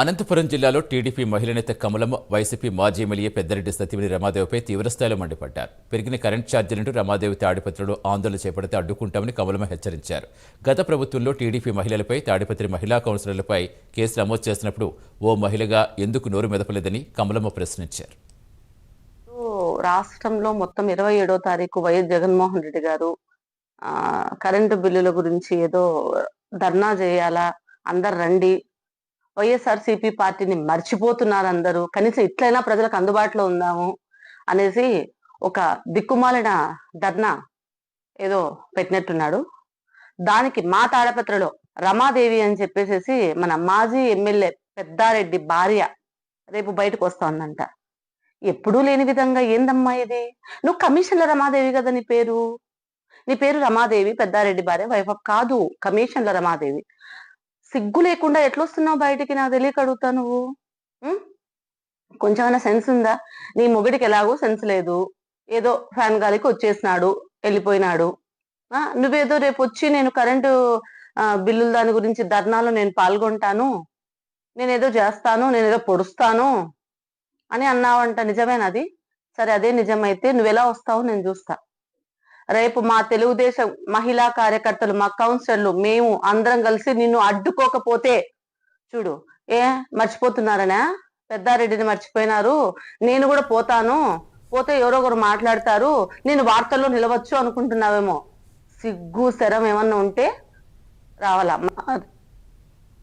అనంతపురం జిల్లాలో టీడీపీ మహిళనేత కమలం వైసీపీ మాజీ ఎమ్మెల్యే పెద్దిరెడ్డి సతీమణి రమాదేవిపై తీవ్రస్థాయిలో మండిపడ్డారు. పెరిగిన కరెంట్ ఛార్జీలను రమాదేవి తాడిపత్రిలో ఆందోళన చేపడితే అడ్డుకుంటామని కమలం హెచ్చరించారు. గత ప్రభుత్వంలో టీడీపీ మహిళలపై తాడిపత్రి మహిళా కౌన్సిలర్లపై కేసు నమోదు చేసినప్పుడు ఓ మహిళగా ఎందుకు నోరు మెదపలేదని కమలమ్మ ప్రశ్నించారు. రాష్ట్రంలో మొత్తం ఇరవై ఏడో తారీఖు వైఎస్ జగన్మోహన్ రెడ్డి గారు కరెంటు బిల్లుల గురించి ఏదో ధర్నా చేయాలా? అందరు రండి వైఎస్ఆర్ సిపి పార్టీని మర్చిపోతున్నారు అందరూ కనీసం ఇట్లైనా ప్రజలకు అందుబాటులో ఉందాము అనేసి ఒక దిక్కుమాలిన ధర్నా ఏదో పెట్టినట్టున్నాడు. దానికి మా తాడపత్రలో రమాదేవి అని చెప్పేసేసి మన మాజీ ఎమ్మెల్యే పెద్దారెడ్డి భార్య రేపు బయటకు వస్తోందంట. ఎప్పుడూ లేని విధంగా ఏందమ్మా ఇది? నువ్వు కమిషన్ల రమాదేవి కదా నీ పేరు? నీ పేరు రమాదేవి పెద్దారెడ్డి భార్య వైఫ్ కాదు కమిషన్ల రమాదేవి. సిగ్గు లేకుండా ఎట్లొస్తున్నావు బయటికి? నాకు తెలియక అడుగుతా నువ్వు. కొంచెం కొంచెమైనా సెన్స్ ఉందా? నీ మొగుడికి ఎలాగో సెన్స్ లేదు. ఏదో ఫ్యాన్ గాలికి వచ్చేసినాడు వెళ్ళిపోయినాడు. నువ్వేదో రేపు వచ్చి నేను కరెంటు బిల్లుల దాని గురించి ధర్నాలో నేను పాల్గొంటాను. నేను ఏదో చేస్తాను నేను ఏదో పొడుస్తాను అని అన్నావంట. నిజమేనది సరే అదే నిజమైతే నువ్వెలా వస్తావు నేను చూస్తా. రేపు మా తెలుగుదేశం మహిళా కార్యకర్తలు మా కౌన్సిలర్లు మేము అందరం కలిసి నిన్ను అడ్డుకోకపోతే చూడు ఏ మర్చిపోతున్నారనా? పెద్దారెడ్డిని మర్చిపోయినారు. నేను కూడా పోతాను. పోతే ఎవరో ఒకరు మాట్లాడతారు. నేను వార్తల్లో నిలవచ్చు అనుకుంటున్నావేమో. సిగ్గు శరం ఏమన్నా ఉంటే రావాలా